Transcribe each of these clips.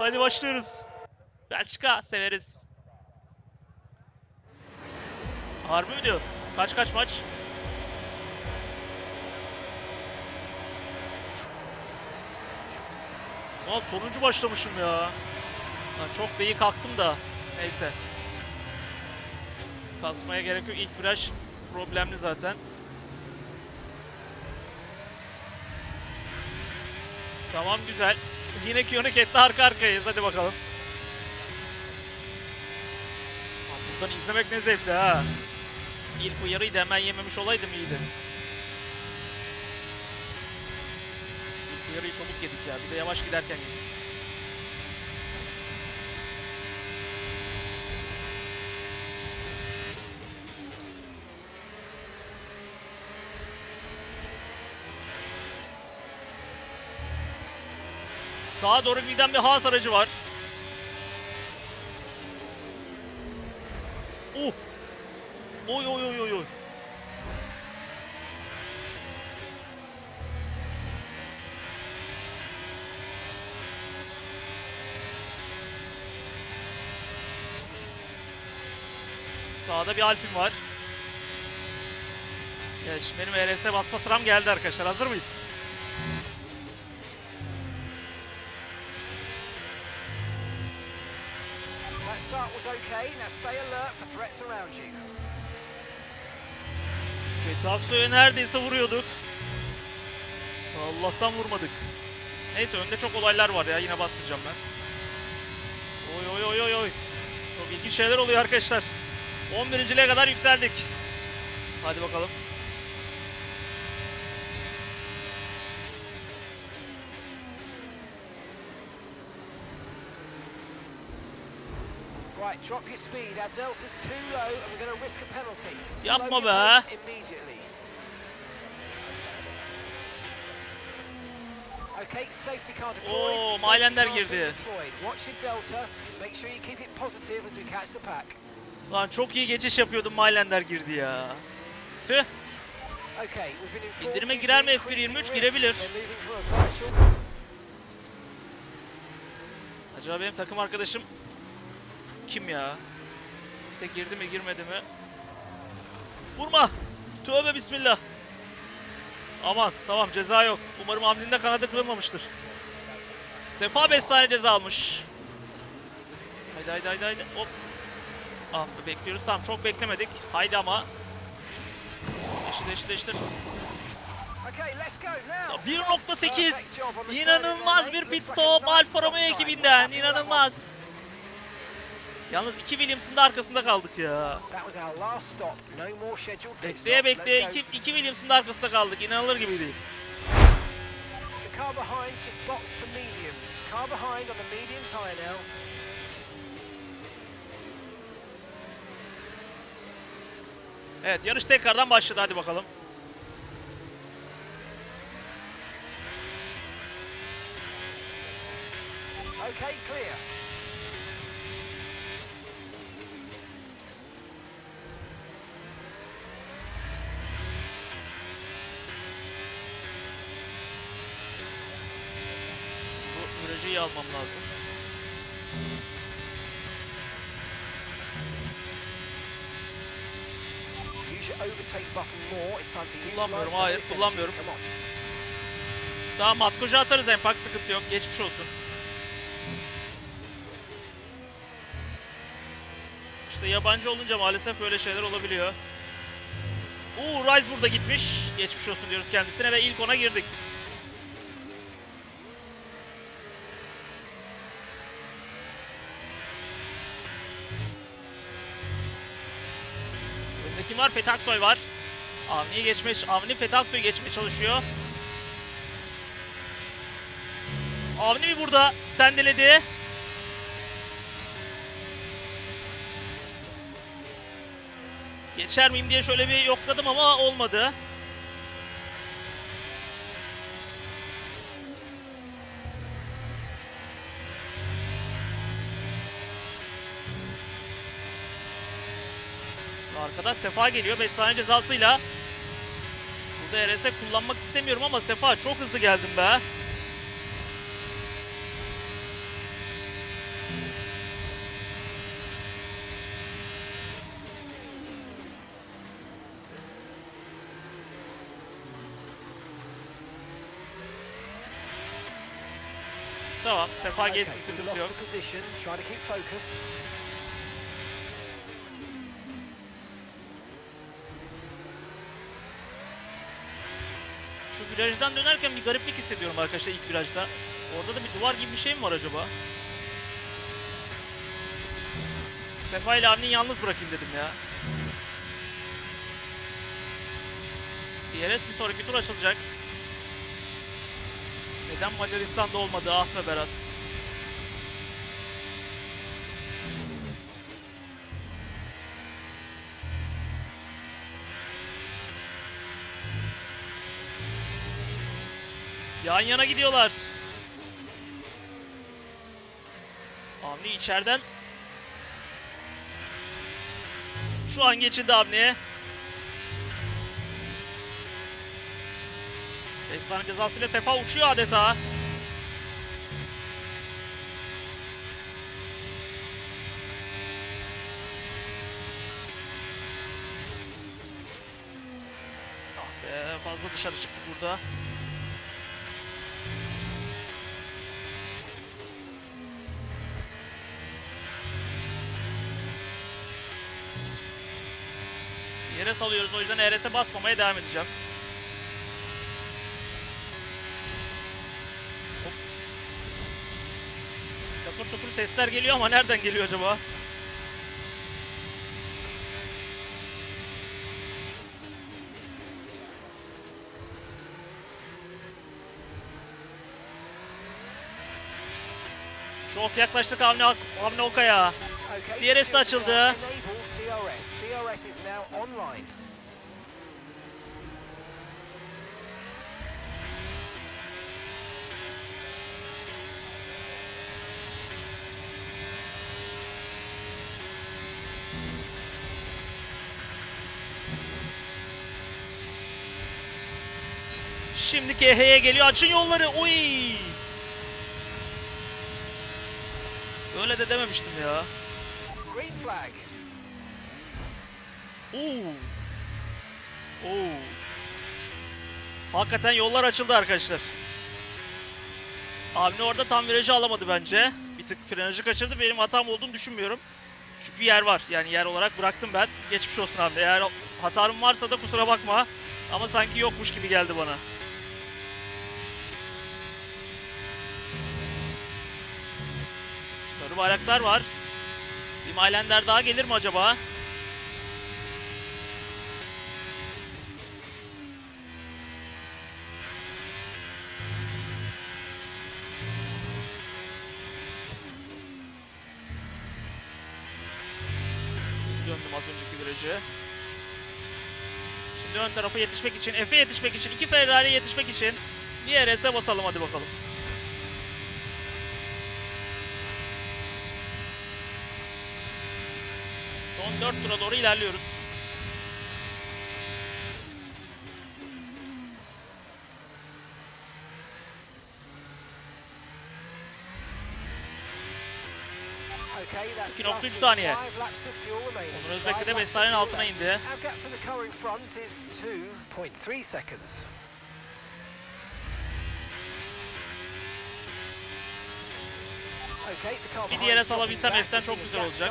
Hadi başlıyoruz. Belçika severiz. Harbi mi diyor? Kaç kaç maç? Aa sonuncu başlamışım ya. Lan çok da iyi kalktım da. Neyse. Kasmaya gerek yok. İlk viraj problemli zaten. Tamam güzel. Yine Kiyonik etti arka arkayayız. Hadi bakalım. Buradan izlemek ne zevkli ha. İlk uyarıyı da hemen yememiş olaydım iyiydi. İlk uyarıyı çabuk yedik ya. Bir de yavaş giderken yedik. Sağa doğru giden bir Haas aracı var. Oh! Oy oy oy oy oy. Sağda bir Alfin var. Evet benim ERS basma sıram geldi arkadaşlar. Hazır mıyız? Okay. Now stay alert for threats around you. Petafso'ya neredeyse vuruyorduk. Allah'tan vurmadık. Neyse önde çok olaylar var ya yine basmayacağım ben. Oy oy oy oy oy. Çok ilginç şeyler oluyor arkadaşlar. 11.liğe kadar yükseldik. Hadi bakalım. As we catch the pack. Lan çok iyi geçiş yapıyordum Mailander girdi ya. Tüh. Okay, we've been informed İndirime girer mi increasing F1.23? risk, Girebilir. Acaba benim takım arkadaşım kim ya? De girdi mi girmedi mi? Vurma! Tövbe bismillah. Aman tamam ceza yok. Umarım Hamdi'nin de kanadı kırılmamıştır. Sefa 5 tane ceza almış. Haydi haydi haydi haydi. Hop. Ah bekliyoruz tamam çok beklemedik. Haydi ama. Let's go now. 1.8 İnanılmaz bir pit stop Alfa Romeo ekibinden inanılmaz. Yalnız iki Williams'ın da arkasında kaldık ya. Bekleye bekleye iki, iki Williams'ın da arkasında kaldık. İnanılır gibi değil. Evet yarış tekrardan başladı hadi bakalım. Okay, clear. Bu virajı iyi almam lazım. Use your overtake button more. It's time to use Kullanmıyorum, hayır, kullanmıyorum. Daha matkoja atarız empak sıkıntı yok. Geçmiş olsun. İşte yabancı olunca maalesef böyle şeyler olabiliyor. Uuu Rise burada gitmiş. Geçmiş olsun diyoruz kendisine ve ilk ona girdik. Var? Petaksoy var. Avni'yi geçmeye, Avni Petaksoy'u geçmeye çalışıyor. Avni mi burada? Sendeledi. Geçer miyim diye şöyle bir yokladım ama olmadı. Arkadan Sefa geliyor. 5 saniye cezasıyla. Burada RS kullanmak istemiyorum ama Sefa çok hızlı geldim be. Tamam, Sefa geçsin sıkıntı. Virajdan dönerken bir gariplik hissediyorum arkadaşlar ilk virajda. Orada da bir duvar gibi bir şey mi var acaba? Sefa ile Avni'yi yalnız bırakayım dedim ya. DRS bir sonraki tur açılacak. Neden Macaristan'da olmadı ah be Berat. Yan yana gidiyorlar. Avni içeriden şu an geçildi Avni'ye. 5 tane cezasıyla Sefa uçuyor adeta. Ah be fazla dışarı çıktı burada. Yere salıyoruz o yüzden RS'e basmamaya devam edeceğim. Hop. Tukur sesler geliyor ama nereden geliyor acaba? Çok yaklaştık Avni, Avni Oka'ya. Okay, DRS de security açıldı. DRS is now online. Şimdi KH'ye geliyor. Açın yolları. Uy! Öyle de dememiştim ya. Green flag. Oo. Oo. Hakikaten yollar açıldı arkadaşlar. Avni orada tam virajı alamadı bence. Bir tık frenajı kaçırdı. Benim hatam olduğunu düşünmüyorum. Çünkü yer var. Yani yer olarak bıraktım ben. Geçmiş olsun abi. Eğer hatam varsa da kusura bakma. Ama sanki yokmuş gibi geldi bana. Sarı bayraklar var. Bir Mailender daha gelir mi acaba? Virajı. Şimdi ön tarafa yetişmek için, F'e yetişmek için, iki Ferrari'ye yetişmek için bir RS'e basalım hadi bakalım. Son 4 tura doğru ilerliyoruz. 2.3 roughly saniye. Onur Özbek'te Five de 5 laps of saniyenin altına indi. Our gap to the car in front is 2.3 seconds. Okay, the car Bir behind DRS is dropping alabilsem back, F'ten we çok güzel olacak.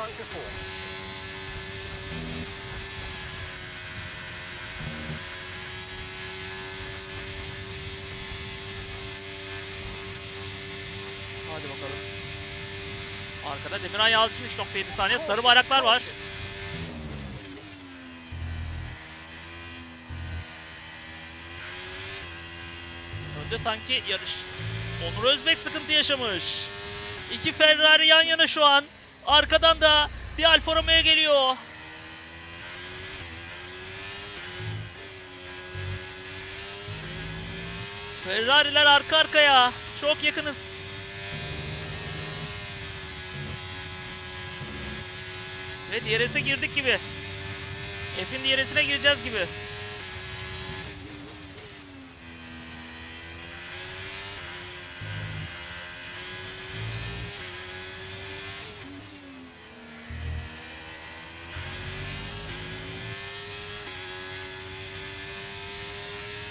Hadi bakalım. Arkada Demiray Yalçın 3.7 saniye. Sarı bayraklar var. Önde sanki yarış. Onur Özbek sıkıntı yaşamış. İki Ferrari yan yana şu an. Arkadan da bir Alfa Romeo geliyor. Ferrari'ler arka arkaya. Çok yakınız. Ve DRS'e girdik gibi. F'in DRS'ine gireceğiz gibi.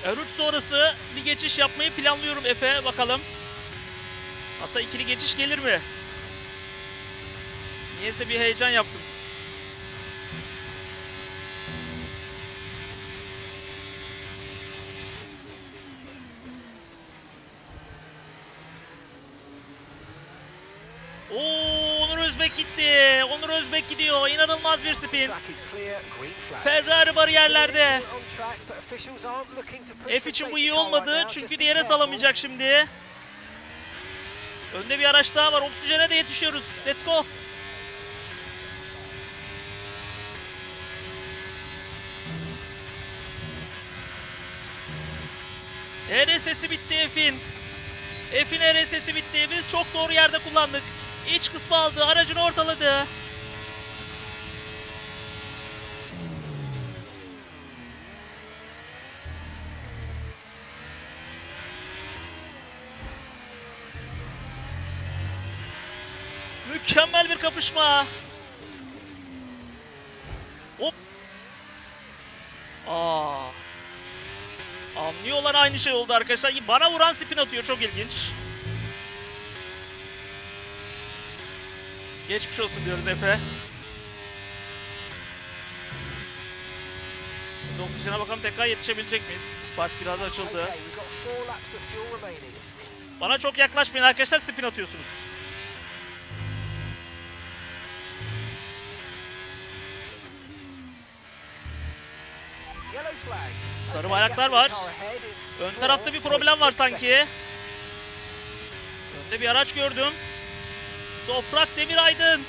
R3 sonrası bir geçiş yapmayı planlıyorum Efe bakalım. Hatta ikili geçiş gelir mi? Niyeyse bir heyecan yaptım. Oo, Onur Özbek gitti. Onur Özbek gidiyor. İnanılmaz bir spin. Ferrari bariyerlerde. F için bu iyi olmadı çünkü diğere salamayacak şimdi. Önde bir araç daha var. Oksijene de yetişiyoruz. Let's go. RSS'i bitti F'in. F'in RSS'i bitti. Biz çok doğru yerde kullandık. İç kısmı aldı. Aracını ortaladı. Mükemmel bir kapışma. Hop. Aa. Anlıyorlar aynı şey oldu arkadaşlar. Bana vuran spin atıyor çok ilginç. Geçmiş olsun diyoruz Efe. Şimdi oksijene bakalım tekrar yetişebilecek miyiz? Fark biraz açıldı. Bana çok yaklaşmayın arkadaşlar spin atıyorsunuz. Sarı bayraklar var. Ön tarafta bir problem var sanki. Önde bir araç gördüm. Toprak Demir Aydın.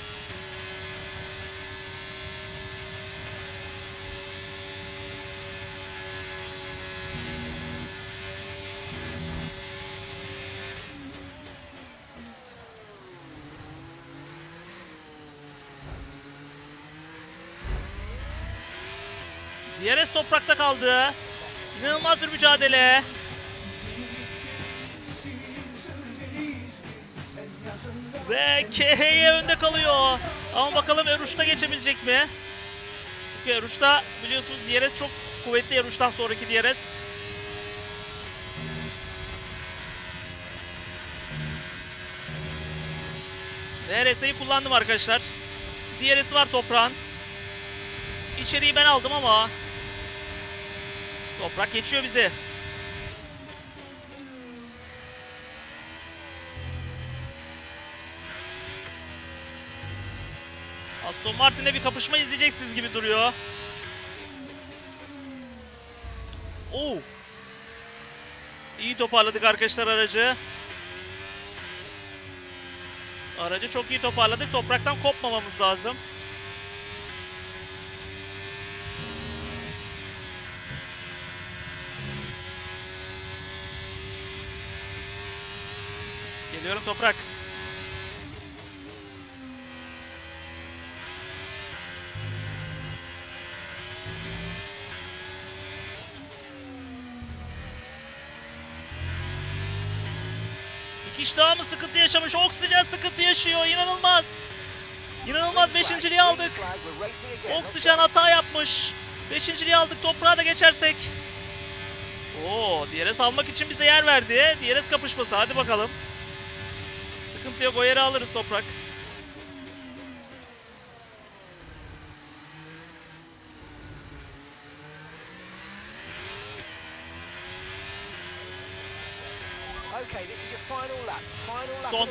DRS toprakta kaldı. İnanılmaz bir mücadele. Ve KHY önde kalıyor. Ama bakalım Eruş'ta geçebilecek mi? Çünkü Eruş'ta biliyorsunuz DRS çok kuvvetli Eruş'tan sonraki DRS. DRS'yi kullandım arkadaşlar. DRS var toprağın. İçeriği ben aldım ama Toprak geçiyor bizi. Aston Martin'le bir kapışma izleyeceksiniz gibi duruyor. Oo. İyi toparladık arkadaşlar aracı. Aracı çok iyi toparladık. Topraktan kopmamamız lazım. Geliyorum toprak. Daha mı sıkıntı yaşamış? Oksijen sıkıntı yaşıyor. İnanılmaz. İnanılmaz beşinciliği aldık. Oksijen hata yapmış. Beşinciliği aldık. Toprağa da geçersek. Oo, DRS almak için bize yer verdi. DRS kapışması. Hadi bakalım. Sıkıntı yok. O yeri alırız toprak. Son.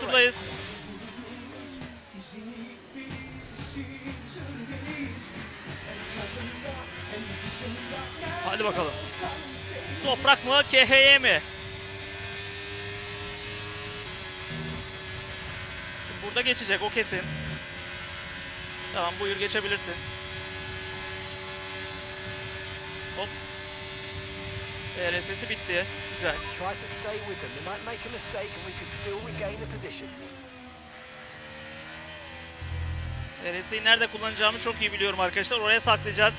Hadi bakalım. Toprak mı, KHY mi? Burada geçecek, o kesin. Tamam, buyur geçebilirsin. Hop. RSS'i bitti. Güzel. Try to stay with them. They might make a mistake and we could still regain the position. RS'yi nerede kullanacağımı çok iyi biliyorum arkadaşlar. Oraya saklayacağız.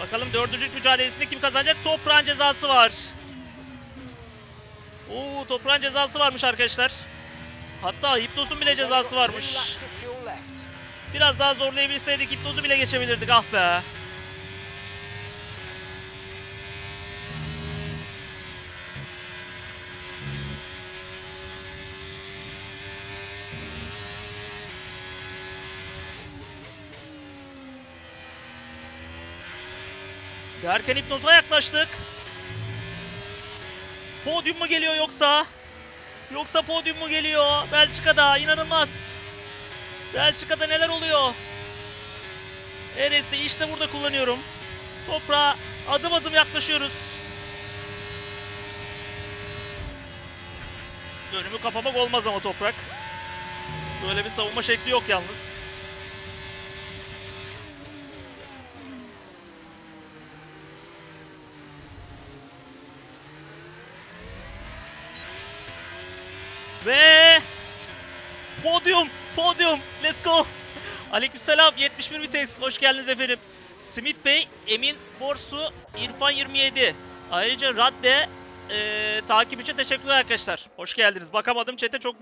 Bakalım dördüncü mücadelesini kim kazanacak? Toprağın cezası var. Oo toprağın cezası varmış arkadaşlar. Hatta Hipnos'un bile cezası varmış. Biraz daha zorlayabilseydik Hipnos'u bile geçebilirdik ah be. Derken hipnoza yaklaştık. Podyum mu geliyor yoksa? Yoksa podyum mu geliyor? Belçika'da inanılmaz. Belçika'da neler oluyor? RS'i işte burada kullanıyorum. Toprağa adım adım yaklaşıyoruz. Önümü kapamak olmaz ama toprak. Böyle bir savunma şekli yok yalnız. Ve podyum, podyum. Let's go. Aleykümselam 71 vites. Hoş geldiniz efendim. Smith Bey, Emin Borsu, İrfan 27. Ayrıca Radde eee takip için teşekkürler arkadaşlar. Hoş geldiniz. Bakamadım chat'e çok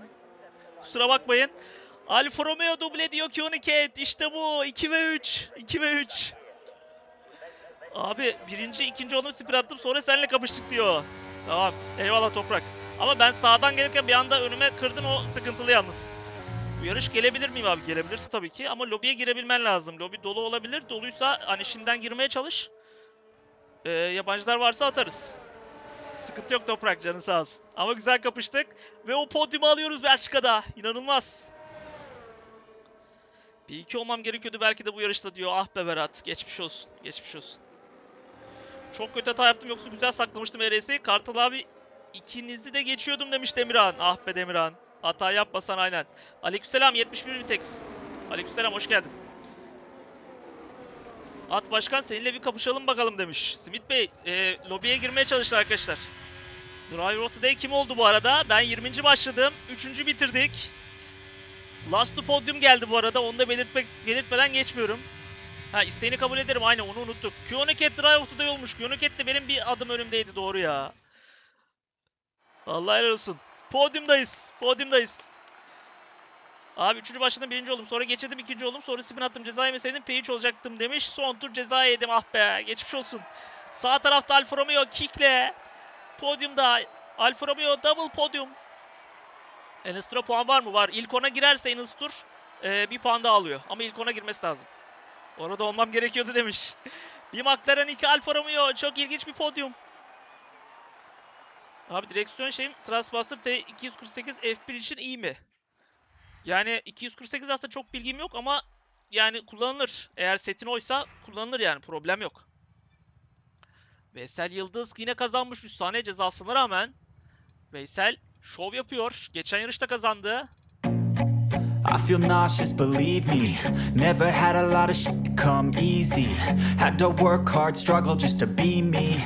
kusura bakmayın. Alfa Romeo duble diyor ki Uniket. İşte bu. 2 ve 3. 2 ve 3. Abi birinci, ikinci onu spir attım sonra seninle kapıştık diyor. Tamam. Eyvallah toprak. Ama ben sağdan gelirken bir anda önüme kırdın o sıkıntılı yalnız. Yarış gelebilir miyim abi? Gelebilirsin tabii ki ama lobiye girebilmen lazım. Lobi dolu olabilir. Doluysa hani şimdiden girmeye çalış. Ee, yabancılar varsa atarız. Sıkıntı yok toprak canı sağ olsun. Ama güzel kapıştık. Ve o podyumu alıyoruz Belçika'da. İnanılmaz. Bir iki olmam gerekiyordu belki de bu yarışta diyor. Ah be Berat. Geçmiş olsun. Geçmiş olsun. Çok kötü hata yaptım yoksa güzel saklamıştım RS'yi. Kartal abi ikinizi de geçiyordum demiş Demirhan. Ah be Demirhan. Hata yapmasan aynen. Aleykümselam 71 Vitex. Aleykümselam hoş geldin. At Başkan seninle bir kapışalım bakalım demiş. Smith Bey e, lobiye girmeye çalıştı arkadaşlar. Driver of the Day kim oldu bu arada? Ben 20. başladım. 3. bitirdik. Last to Podium geldi bu arada. Onu da belirtmek, belirtmeden geçmiyorum. Ha isteğini kabul ederim. Aynen onu unuttuk. Kyonoket Drive of the Day olmuş. Kyonoket de benim bir adım önümdeydi doğru ya. Vallahi helal olsun. Podyumdayız. Podyumdayız. Abi üçüncü başladım birinci oldum. Sonra geçirdim ikinci oldum. Sonra spin attım ceza yemeseydim P3 olacaktım demiş. Son tur ceza yedim ah be. Geçmiş olsun. Sağ tarafta Alfa Romeo kickle. Podyumda Alfa Romeo double podyum. Enestra puan var mı? Var. İlk ona girerse Enes Tur e, bir puan daha alıyor. Ama ilk ona girmesi lazım. Orada olmam gerekiyordu demiş. bir McLaren 2 Alfa Romeo. Çok ilginç bir podyum. Abi direksiyon şeyim Trustbuster T248 F1 için iyi mi? Yani 248 aslında çok bilgim yok ama yani kullanılır. Eğer setin oysa kullanılır yani problem yok. Veysel Yıldız yine kazanmış 3 saniye cezasına rağmen. Veysel şov yapıyor. Geçen yarışta kazandı. I feel nauseous, believe me. Never had a lot of shit come easy. Had to work hard, struggle just to be me.